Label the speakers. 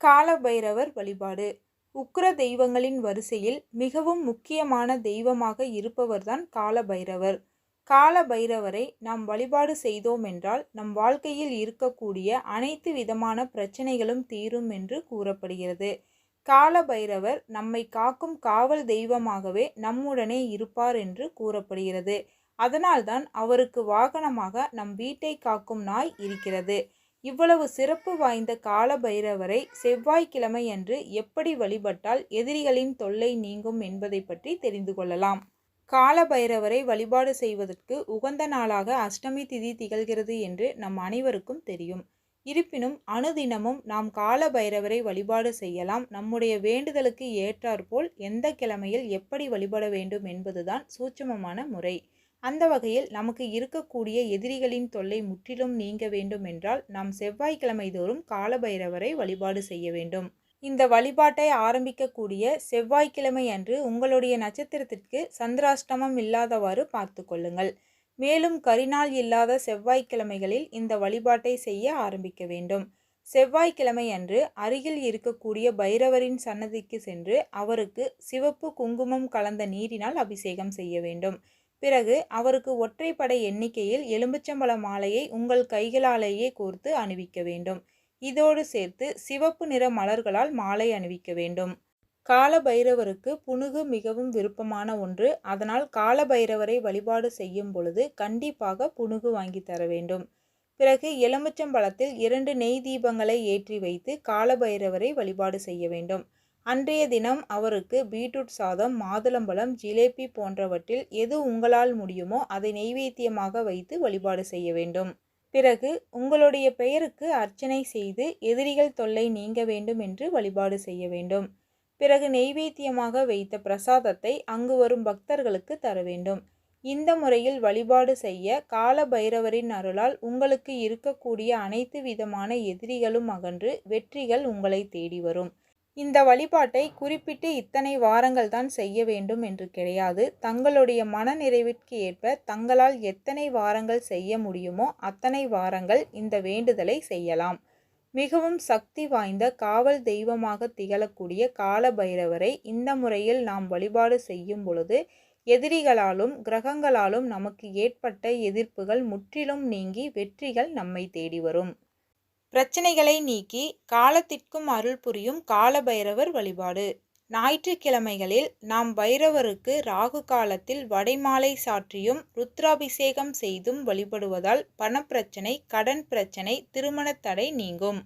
Speaker 1: காலபைரவர் வழிபாடு. உக்ர தெய்வங்களின் வரிசையில் மிகவும் முக்கியமான தெய்வமாக இருப்பவர்தான் காலபைரவர். காலபைரவரை நாம் வழிபாடு செய்தோம் என்றால் நம் வாழ்க்கையில் இருக்கக்கூடிய அனைத்து விதமான பிரச்சனைகளும் தீரும் என்று கூறப்படுகிறது. காலபைரவர் நம்மை காக்கும் காவல் தெய்வமாகவே நம்முடனே இருப்பார் என்று கூறப்படுகிறது. அதனால்தான் அவருக்கு வாகனமாக நம் வீட்டை காக்கும் நாய் இருக்கிறது. இவ்வளவு சிறப்பு வாய்ந்த கால பைரவரை செவ்வாய்க்கிழமை அன்று எப்படி வழிபட்டால் எதிரிகளின் தொல்லை நீங்கும் என்பதை பற்றி தெரிந்து கொள்ளலாம். கால பைரவரை வழிபாடு செய்வதற்கு உகந்த நாளாக அஷ்டமி திதி திகழ்கிறது என்று நம் அனைவருக்கும் தெரியும். இருப்பினும் அணுதினமும் நாம் கால பைரவரை வழிபாடு செய்யலாம். நம்முடைய வேண்டுதலுக்கு ஏற்றாற்போல் எந்த கிழமையில் எப்படி வழிபட வேண்டும் என்பதுதான் சூட்சமமான முறை. அந்த வகையில் நமக்கு இருக்கக்கூடிய எதிரிகளின் தொல்லை முற்றிலும் நீங்க வேண்டும் என்றால் நாம் செவ்வாய்க்கிழமை தோறும் காலபைரவரை வழிபாடு செய்ய வேண்டும். இந்த வழிபாட்டை ஆரம்பிக்கக்கூடிய செவ்வாய்க்கிழமை அன்று உங்களுடைய நட்சத்திரத்திற்கு சந்திராஷ்டமம் இல்லாதவாறு பார்த்து கொள்ளுங்கள். மேலும் கரிநாள் இல்லாத செவ்வாய்க்கிழமைகளில் இந்த வழிபாட்டை செய்ய ஆரம்பிக்க வேண்டும். செவ்வாய்க்கிழமை அன்று அருகில் இருக்கக்கூடிய பைரவரின் சன்னதிக்கு சென்று அவருக்கு சிவப்பு குங்குமம் கலந்த நீரினால் அபிஷேகம் செய்ய வேண்டும். பிறகு அவருக்கு ஒற்றைப்படை எண்ணிக்கையில் எலும்புச்சம்பழ மாலையை உங்கள் கைகளாலேயே கோர்த்து அணிவிக்க வேண்டும். இதோடு சேர்த்து சிவப்பு நிற மலர்களால் மாலை அணிவிக்க வேண்டும். கால பைரவருக்கு புனுகு மிகவும் விருப்பமான ஒன்று. அதனால் கால பைரவரை வழிபாடு செய்யும் பொழுது கண்டிப்பாக புனுகு வாங்கி தர வேண்டும். பிறகு எலுமிச்சம்பழத்தில் இரண்டு நெய் தீபங்களை ஏற்றி வைத்து கால பைரவரை வழிபாடு செய்ய வேண்டும். அன்றைய தினம் அவருக்கு பீட்ரூட் சாதம் மாதுளம்பழம் ஜிலேபி போன்றவற்றில் எது உங்களால் முடியுமோ அதை நெய்வேத்தியமாக வைத்து வழிபாடு செய்ய வேண்டும். பிறகு உங்களுடைய பெயருக்கு அர்ச்சனை செய்து எதிரிகள் தொல்லை நீங்க வேண்டும் என்று வழிபாடு செய்ய வேண்டும். பிறகு நெய்வேத்தியமாக வைத்த பிரசாதத்தை அங்கு வரும் பக்தர்களுக்கு தர வேண்டும். இந்த முறையில் வழிபாடு செய்ய கால பைரவரின் அருளால் உங்களுக்கு இருக்கக்கூடிய அனைத்து விதமான எதிரிகளும் அகன்று வெற்றிகள் உங்களை தேடி வரும். இந்த வழிபாட்டை குறிப்பிட்டு இத்தனை வாரங்கள் தான் செய்ய வேண்டும் என்று கிடையாது. தங்களுடைய மன நிறைவிற்கு ஏற்ப தங்களால் எத்தனை வாரங்கள் செய்ய முடியுமோ அத்தனை வாரங்கள் இந்த வேண்டுதலை செய்யலாம். மிகவும் சக்தி வாய்ந்த காவல் தெய்வமாக திகழக்கூடிய கால பைரவரை இந்த முறையில் நாம் வழிபாடு செய்யும் பொழுது எதிரிகளாலும் கிரகங்களாலும் நமக்கு ஏற்பட்ட எதிர்ப்புகள் முற்றிலும் நீங்கி வெற்றிகள் நம்மை தேடி வரும். பிரச்சனைகளை நீக்கி காலத்திற்கும் அருள் புரியும் கால பைரவர் வழிபாடு. ஞாயிற்றுக்கிழமைகளில் நாம் பைரவருக்கு ராகு காலத்தில் வடைமாலை சாற்றியும் ருத்ராபிஷேகம் செய்தும் வழிபடுவதால் பணப்பிரச்சனை கடன் பிரச்சனை திருமணத் தடை நீங்கும்.